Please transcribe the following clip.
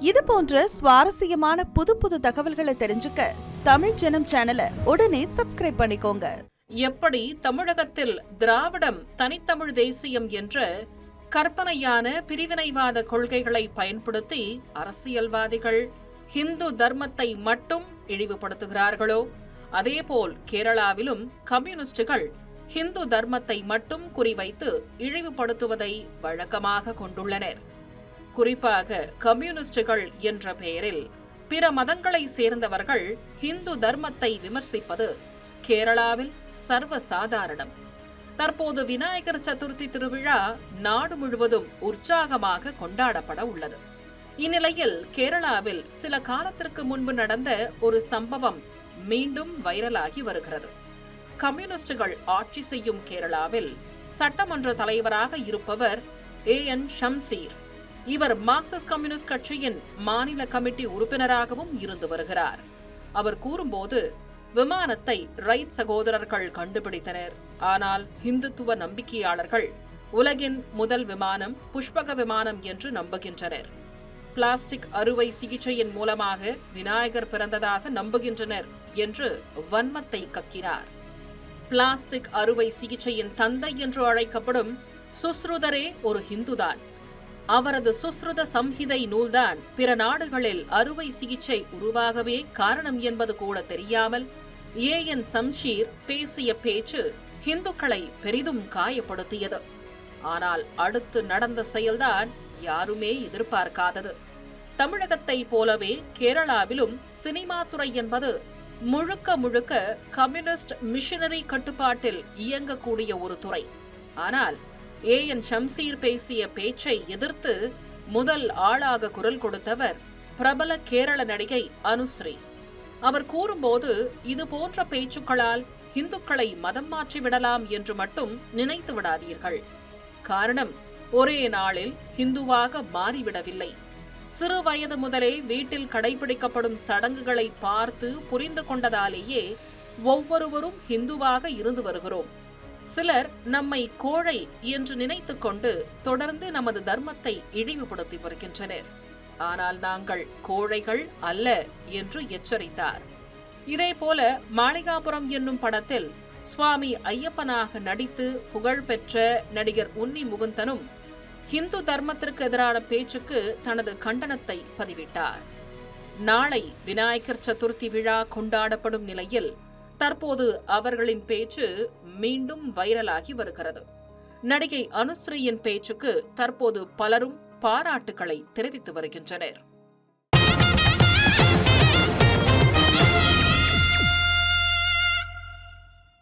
இது போன்ற சுவாரஸ்யமான புது புது தகவல்களை தெரிஞ்சுக்க தமிழ் ஜனம் சேனலை உடனே சப்ஸ்கிரைப் பண்ணிக்கோங்க. எப்படி தமிழகத்தில் திராவிடம் தனித்தமிழ் தேசியம் என்ற கற்பனையான பிரிவினைவாத கொள்கைகளை பயன்படுத்தி அரசியல்வாதிகள் ஹிந்து தர்மத்தை மட்டும் இழிவுபடுத்துகிறார்களோ? அதேபோல் கேரளாவிலும் கம்யூனிஸ்டுகள் ஹிந்து தர்மத்தை மட்டும் குறிவைத்து இழிவுபடுத்துவதை வழக்கமாக கொண்டுள்ளனர். குறிப்பாக கம்யூனிஸ்டுகள் என்ற பெயரில் பிற மதங்களை சேர்ந்தவர்கள் ஹிந்து தர்மத்தை விமர்சிப்பது கேரளாவில் சர்வசாதாரணம். தற்போது விநாயகர் சதுர்த்தி திருவிழா நாடு முழுவதும் உற்சாகமாக கொண்டாடப்பட உள்ளது. இந்நிலையில் கேரளாவில் சில காலத்திற்கு முன்பு நடந்த ஒரு சம்பவம் மீண்டும் வைரலாகி வருகிறது. கம்யூனிஸ்டுகள் ஆட்சி செய்யும் கேரளாவில் சட்டமன்ற தலைவராக இருப்பவர் ஏ என் ஷம்சீர். இவர் மார்க்சிஸ்ட் கம்யூனிஸ்ட் கட்சியின் மாநில கமிட்டி உறுப்பினராகவும் இருந்து வருகிறார். அவர் கூறும்போது விமானத்தை ரைட் சகோதரர்கள் கண்டுபிடித்தனர். ஆனால் இந்துத்துவ நம்பிக்கையாளர்கள் உலகின் முதல் விமானம் புஷ்பக விமானம் என்று நம்புகின்றனர். பிளாஸ்டிக் அறுவை சிகிச்சையின் மூலமாக விநாயகர் பிறந்ததாக நம்புகின்றனர் என்று வன்மத்தை கக்கினார். பிளாஸ்டிக் அறுவை சிகிச்சையின் தந்தை என்று அழைக்கப்படும் சுஸ்ருதரே ஒரு ஹிந்துதான் அவரது சுஸ்ருத சம்ஹிதை நூல்தான் பிற நாடுகளில் அறுவை சிகிச்சை உருவாகவே காரணம் என்பது கூட தெரியாமல் ஏ என் சம்ஷீர் பேசிய பேச்சு ஹிந்துக்களை பெரிதும் காயப்படுத்தியது. ஆனால் அடுத்து நடந்த செயல்தான் யாருமே எதிர்பார்க்காதது. தமிழகத்தை போலவே கேரளாவிலும் சினிமா துறை என்பது முழுக்க முழுக்க கம்யூனிஸ்ட் மிஷனரி கட்டுப்பாட்டில் இயங்கக்கூடிய ஒரு துறை. ஆனால் ஏ என் ஷம்சீர் பேசிய பேச்சை எதிர்த்து முதல் ஆளாக குரல் கொடுத்தவர் பிரபல கேரள நடிகை அனுஸ்ரீ. அவர் கூறும்போது இது போன்ற பேச்சுக்களால் இந்துக்களை மதம் மாற்றி விடலாம் என்று மட்டும் நினைத்து விடாதீர்கள். காரணம் ஒரே நாளில் ஹிந்துவாக மாறிவிடவில்லை. சிறு வயது முதலே வீட்டில் கடைபிடிக்கப்படும் சடங்குகளை பார்த்து புரிந்து கொண்டதாலேயே ஒவ்வொருவரும் ஹிந்துவாக இருந்து வருகிறோம். சிலர் நம்மை கோழை என்று நினைத்துக் கொண்டு தொடர்ந்து நமது தர்மத்தை இழிவுபடுத்தி வருகின்றனர். ஆனால் நாங்கள் கோழைகள் அல்ல என்று எச்சரித்தார். இதேபோல மாளிகாபுரம் என்னும் படத்தில் சுவாமி ஐயப்பனாக நடித்து புகழ்பெற்ற நடிகர் உன்னி முகுந்தனும் ஹிந்து தர்மத்திற்கு எதிரான பேச்சுக்கு தனது கண்டனத்தை பதிவிட்டார். நாளை விநாயகர் சதுர்த்தி விழா கொண்டாடப்படும் நிலையில் தற்போது அவர்களின் பேச்சு மீண்டும் வைரலாகி வருகிறது. நடிகை அனுஸ்ரீயின் பேச்சுக்கு தற்போது பலரும் பாராட்டுக்களை தெரிவித்து வருகின்றனர்.